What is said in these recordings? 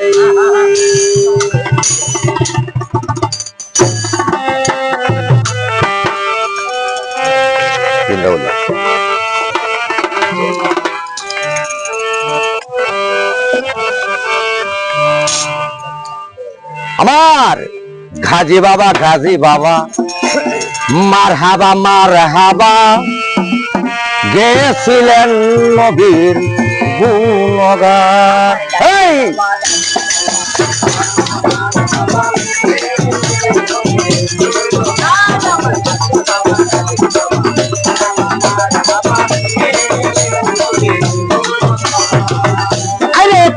আমার ঘাজি বাবা ঘাজি বাবা মার হাবা মার হাবা গেছিলেন নবীর আরে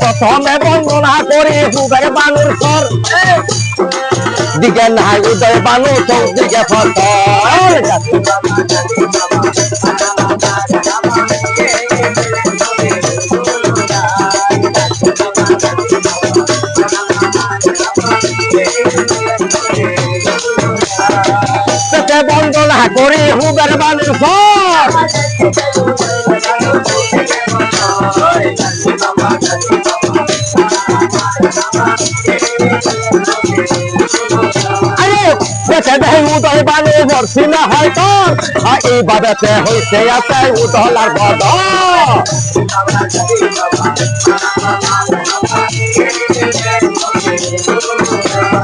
প্রথমে বন্দনা করি হুবের বানুর সর দিকে নাই উদয় বানু চৌদিকে ফসল। করি হুবের বানুর সর আরে দেখে দেখ উদয় বানু বর্ষি না হয়তো আর এই বাবেতে হইছে আছে বদল।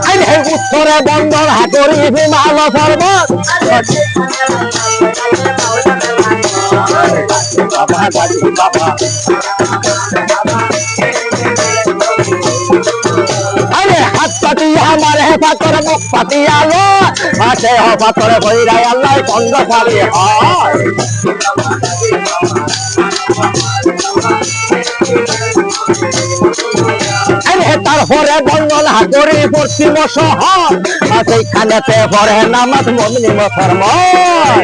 আরে, উত্তরে বন্দর হাতরি হিমাল পর্বত গাড়ি বাবা আল্লাহ হয়। আরে তারপরে বন্ধন হাতরি পশ্চিম শহর আর সেইখানেতে নামাজ মমনি মুসলমান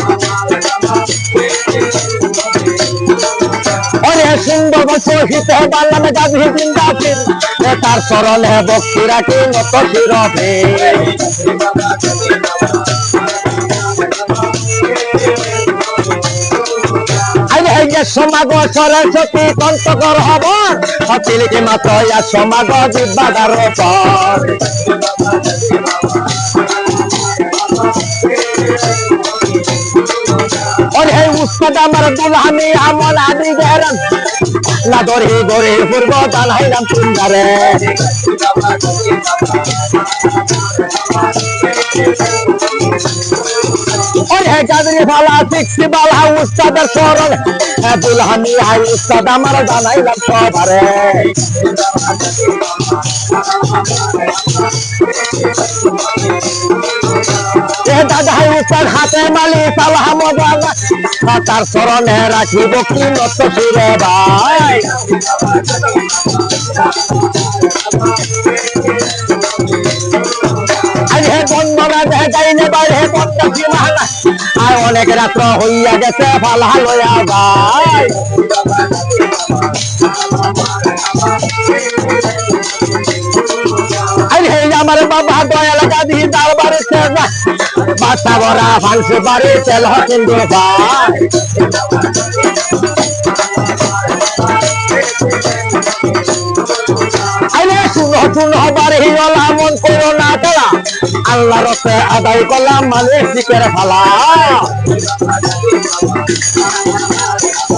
সুন্দর সহিতে বাল্লাম গাভী জিন্দাফির তার সরল হে বক্তি রাখি নত যে সমাগ সরস্বতী কন্তকর হব অতিলিকে মাত্র সমাগ পর ওরে উস্তাদ আমার দুলহানি আমল আদি গেরান না দরে গরে পূর্ব দালাইলাম সুন্দরে ওরে গাদরি ফালা সিক্সটি বালা উস্তাদের সরল হ্যাঁ দুলহানি হাই উস্তাদ আমার দালাইলাম সবারে এ দাদা উস্তাদ হাতে মালি সালাহ মজানা তার স্মরণে রাখিব কি নত ফিরে ভাই? হে বন্দনা দেহে যাইনে বাইরে বন্ধ সীমানা আর অনেক রাত্র হইয়া গেছে ফালা লয়া ভাই। আরে আমার বাবা দয়া লাগা দিহি সেবা বাসা ভরা ফাংসে বাড়ি তেল কিন্তু আরে শুনো শুনো বাড়ি গলা মন করো না তারা। আল্লাহ রসে আদায় করলাম মানে শিখের ফালা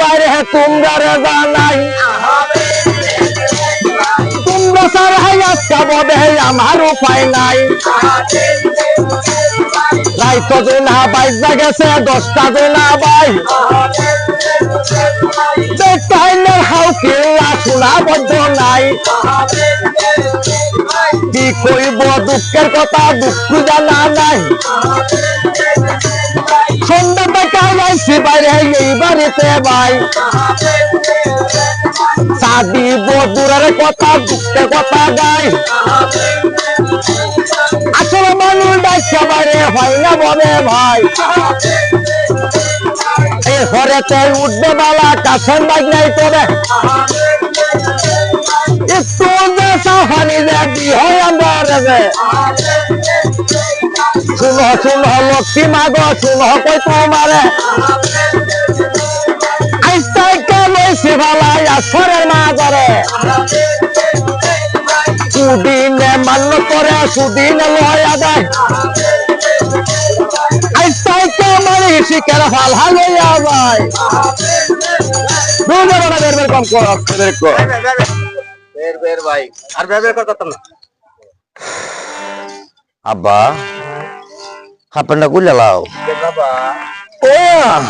বাইরে তোমরা রেজা নাই। তোমরা সার হাইয়া আচ্ছা সাবদে আমার উপায় নাই। রাইত যে না বাইজা গেছে, দশটা যে না বাই। দেখতে হাইলে হাউ কিল্লা শোনা বদ্ধ নাই। কি কইব দুঃখের কথা, দুঃখ জানা নাই। বাইরে এই ভাই। সাদি কথা, দুঃখের কথা গাই। আসলে মানুষ ডাইছে বাইরে হয় না বলে ভাই। এই ঘরেতে উঠবে বালা, কাছের লাগ নাই তবে। একটু যে সাফানি যে বিহয় আমরা রে শুনো শুনো লক্ষ্মী মাগ শুনো কই তোমারে আইসাইকে লইছি ভালাই আসরের মাগরে সুদিনে মান্য করে সুদিনে লয় আদায় আইসাইকে মারি শিকার ভালো হালইয়া যায় দুজনে বের বের কম কর বের কর বের বের ভাই আর বের বের করতাম না আব্বা hapa nakula lao. Kenapa? Oh.